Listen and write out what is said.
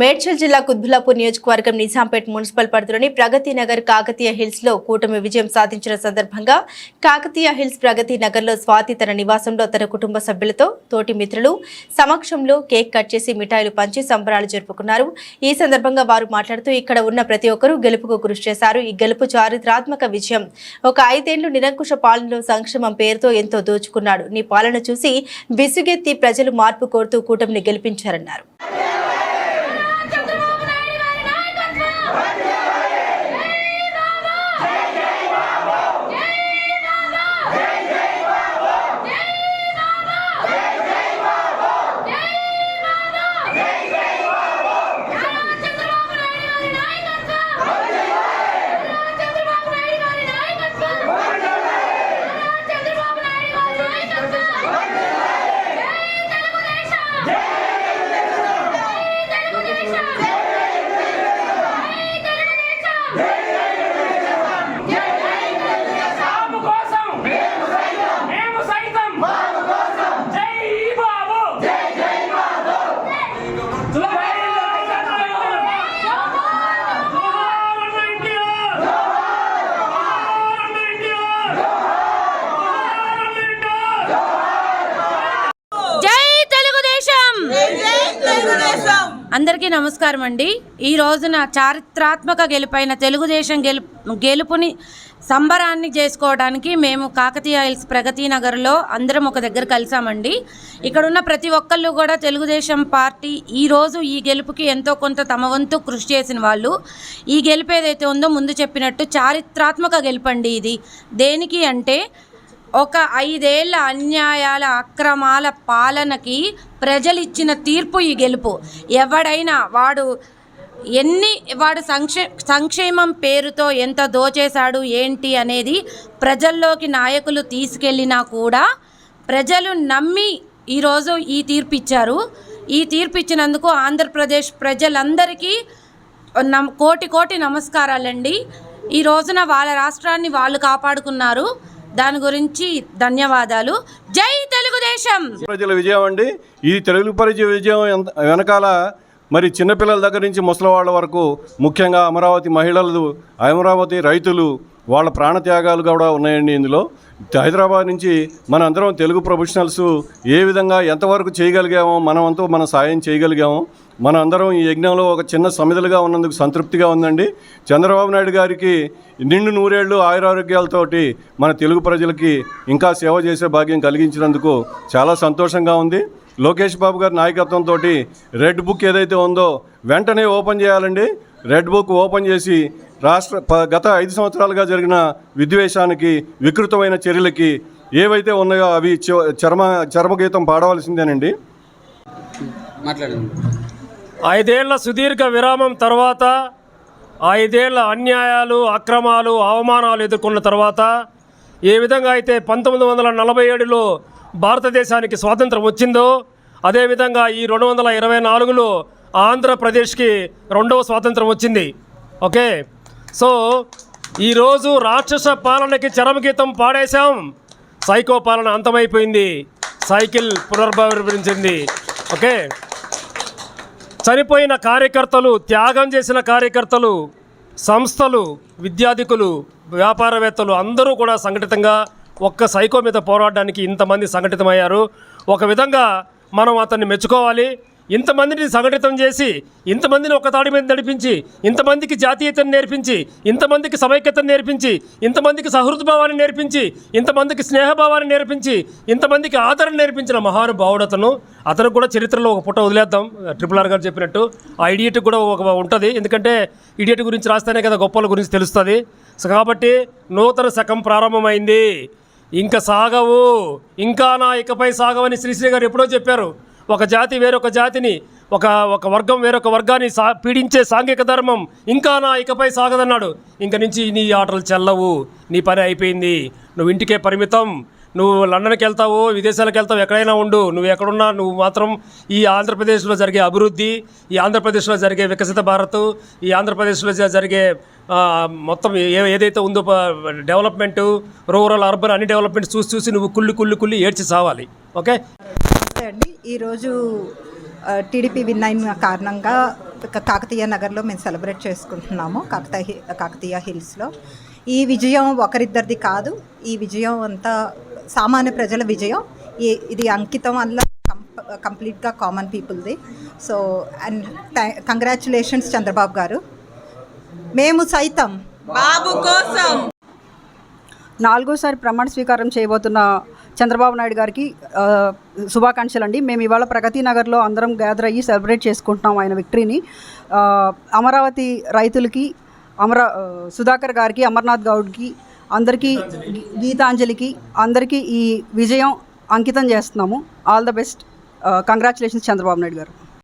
మేడ్చల్ జిల్లా కుద్బులాపూర్ నియోజకవర్గం నిజాంపేట్ మున్సిపల్ పరిధిలోని ప్రగతి నగర్ కాకతీయ హిల్స్లో కూటమి విజయం సాధించిన సందర్భంగా కాకతీయ హిల్స్ ప్రగతి నగర్లో స్వాతి తన నివాసంలో తన కుటుంబ సభ్యులతో తోటి మిత్రులు సమక్షంలో కేక్ కట్ చేసి మిఠాయిలు పంచి సంబరాలు జరుపుకున్నారు. ఈ సందర్భంగా వారు మాట్లాడుతూ ఇక్కడ ఉన్న ప్రతి ఒక్కరూ గెలుపుకు కృషి చేశారు. ఈ గెలుపు చారిత్రాత్మక విజయం. ఒక ఐదేళ్ళు నిరంకుశ పాలనలో సంక్షేమం పేరుతో ఎంతో దోచుకున్నాడు. నీ పాలన చూసి విసుగెత్తి ప్రజలు మార్పు కోరుతూ కూటమిని గెలిపించారన్నారు. జై అందరికీ నమస్కారం అండి. ఈ రోజున చారిత్రాత్మక గెలుపైన తెలుగుదేశం గెలుపు గెలుపుని సంబరాన్ని చేసుకోవడానికి మేము కాకతీయ హిల్స్ ప్రగతి నగర్లో అందరం ఒక దగ్గర కలిసామండి. ఇక్కడ ఉన్న ప్రతి ఒక్కళ్ళు కూడా తెలుగుదేశం పార్టీ ఈరోజు ఈ గెలుపుకి ఎంతో కొంత తమ వంతు కృషి చేసిన వాళ్ళు. ఈ గెలుపు ఏదైతే ఉందో ముందు చెప్పినట్టు చారిత్రాత్మక గెలుపండి ఇది. దేనికి అంటే ఒక ఐదేళ్ళ అన్యాయాల అక్రమాల పాలనకి ప్రజలు ఇచ్చిన తీర్పు ఈ గెలుపు. ఎవడైనా వాడు ఎన్ని వాడు సంక్షే సంక్షేమం పేరుతో ఎంత దోచేశాడు ఏంటి అనేది ప్రజల్లోకి నాయకులు తీసుకెళ్ళినా కూడా ప్రజలు నమ్మి ఈరోజు ఈ తీర్పు ఇచ్చారు ఈ తీర్పు ఇచ్చినందుకు ఆంధ్రప్రదేశ్ ప్రజలందరికీ నమ్ కోటి కోటి నమస్కారాలండి. ఈ రోజున వాళ్ళ రాష్ట్రాన్ని వాళ్ళు కాపాడుకున్నారు. దాని గురించి ధన్యవాదాలు. జై తెలుగుదేశం! ప్రజల విజయం అండి. ఈ తెలుగు ప్రజల విజయం వెనకాల మరి చిన్నపిల్లల దగ్గర నుంచి ముసలివాళ్ళ వరకు ముఖ్యంగా అమరావతి మహిళలు అమరావతి రైతులు వాళ్ళ ప్రాణత్యాగాలు కూడా ఉన్నాయండి ఇందులో. హైదరాబాద్ నుంచి మన అందరం తెలుగు ప్రొఫెషనల్స్ ఏ విధంగా ఎంతవరకు చేయగలిగామో మనమంతా మన సాయం చేయగలిగామో మన అందరం ఈ యజ్ఞంలో ఒక చిన్న సమిధలుగా ఉన్నందుకు సంతృప్తిగా ఉందండి. చంద్రబాబు నాయుడు గారికి నిండు నూరేళ్ళు ఆయురారోగ్యాలతోటి మన తెలుగు ప్రజలకి ఇంకా సేవ చేసే భాగ్యం కలిగించినందుకు చాలా సంతోషంగా ఉంది. లోకేష్ బాబు గారి నాయకత్వంతో రెడ్ బుక్ ఏదైతే ఉందో వెంటనే ఓపెన్ చేయాలండి. రెడ్ బుక్ ఓపెన్ చేసి రాష్ట్ర గత ఐదు సంవత్సరాలుగా జరిగిన విద్వేషానికి వికృతమైన చర్యలకి ఏవైతే ఉన్నాయో అవి చ- చర్మ చర్మగీతం పాడవలసిందేనండి? మాట్లాడండి. ఐదేళ్ళ సుదీర్ఘ విరామం తర్వాత ఐదేళ్ళ అన్యాయాలు అక్రమాలు అవమానాలు ఎదుర్కొన్న తర్వాత ఏ విధంగా అయితే పంతొమ్మిది వందల నలభై ఏడులో భారతదేశానికి స్వాతంత్రం వచ్చిందో అదేవిధంగా ఈ రెండు వందల ఇరవై నాలుగులో ఆంధ్రప్రదేశ్కి రెండవ స్వాతంత్రం వచ్చింది. ఓకే? సో ఈరోజు రాక్షస పాలనకి చరమగీతం పాడేశాం. సైకో పాలన అంతమైపోయింది. సైకిల్ పునర్భవించింది. ఓకే? చనిపోయిన కార్యకర్తలు త్యాగం చేసిన కార్యకర్తలు సంస్థలు విద్యాధికులు వ్యాపారవేత్తలు అందరూ కూడా సంఘటితంగా ఒక్క సైకో మీద పోరాడడానికి ఇంతమంది సంఘటితమయ్యారు. ఒక విధంగా మనం అతన్ని మెచ్చుకోవాలి. ఇంతమందిని సంఘటితం చేసి ఇంతమందిని ఒక తాడి మీద నడిపించి ఇంతమందికి జాతీయతను నేర్పించి ఇంతమందికి సమైక్యతను నేర్పించి ఇంతమందికి సహృద్భావాన్ని నేర్పించి ఇంతమందికి స్నేహభావాన్ని నేర్పించి ఇంతమందికి ఆదరణ నేర్పించిన మహానుభావుడు అతను అతను కూడా చరిత్రలో ఒక పుట్ట వదిలేద్దాం. ట్రిపుల్ ఆర్ గారు చెప్పినట్టు ఆ ఇడియట్ కూడా ఒక ఉంటుంది. ఎందుకంటే ఇడియట్ గురించి రాస్తేనే కదా గొప్పల గురించి తెలుస్తుంది. కాబట్టి నూతన శకం ప్రారంభమైంది. ఇంకా సాగవు. ఇంకా నా ఇకపై సాగవని శ్రీశ్రీ గారు ఎప్పుడో చెప్పారు. ఒక జాతి వేరొక జాతిని ఒక ఒక వర్గం వేరొక వర్గాన్ని సా పీడించే సాంఘిక ధర్మం ఇంకా నా ఇకపై సాగదన్నాడు. ఇంక నుంచి నీ ఆటలు చెల్లవు నీ పని అయిపోయింది. నువ్వు ఇంటికే పరిమితం నువ్వు లండన్కి వెళ్తావు విదేశాలకు వెళ్తావు ఎక్కడైనా ఉండు. నువ్వు ఎక్కడున్నా నువ్వు మాత్రం ఈ ఆంధ్రప్రదేశ్లో జరిగే అభివృద్ధి ఈ ఆంధ్రప్రదేశ్లో జరిగే వికసిత భారత్ ఈ ఆంధ్రప్రదేశ్లో జరిగే మొత్తం ఏ ఏదైతే ఉందో డెవలప్మెంట్ రూరల్ అర్బన్ అన్ని డెవలప్మెంట్ చూసి చూసి నువ్వు కుళ్ళి కుళ్ళి కుళ్ళి ఏడ్చి సావాలి. ఓకే? నమస్తే అండి ఈరోజు టీడీపీ విన్ అయిన కారణంగా కాకతీయ నగర్లో మేము సెలబ్రేట్ చేసుకుంటున్నాము కాకతీయ కాకతీయ హిల్స్లో. ఈ విజయం ఒకరిద్దరిది కాదు. ఈ విజయం అంతా సామాన్య ప్రజల విజయం. ఇది అంకితం వల్ల కంప్లీట్గా common పీపుల్ది. So and congratulations Chandrababu garu. మేము సైతం బాబు నాలుగోసారి ప్రమాణ స్వీకారం చేయబోతున్న చంద్రబాబు నాయుడు గారికి శుభాకాంక్షలు అండి మేము ఇవాళ ప్రగతి నగర్లో అందరం గ్యాదర్ అయ్యి సెలబ్రేట్ చేసుకుంటున్నాం ఆయన విక్టరీని. అమరావతి రైతులకి అమరా సుధాకర్ గారికి అమర్నాథ్ గౌడ్కి అందరికీ గీతాంజలికి అందరికీ ఈ విజయం అంకితం చేస్తున్నాము. All the best congratulations Chandrababu Naidu garu.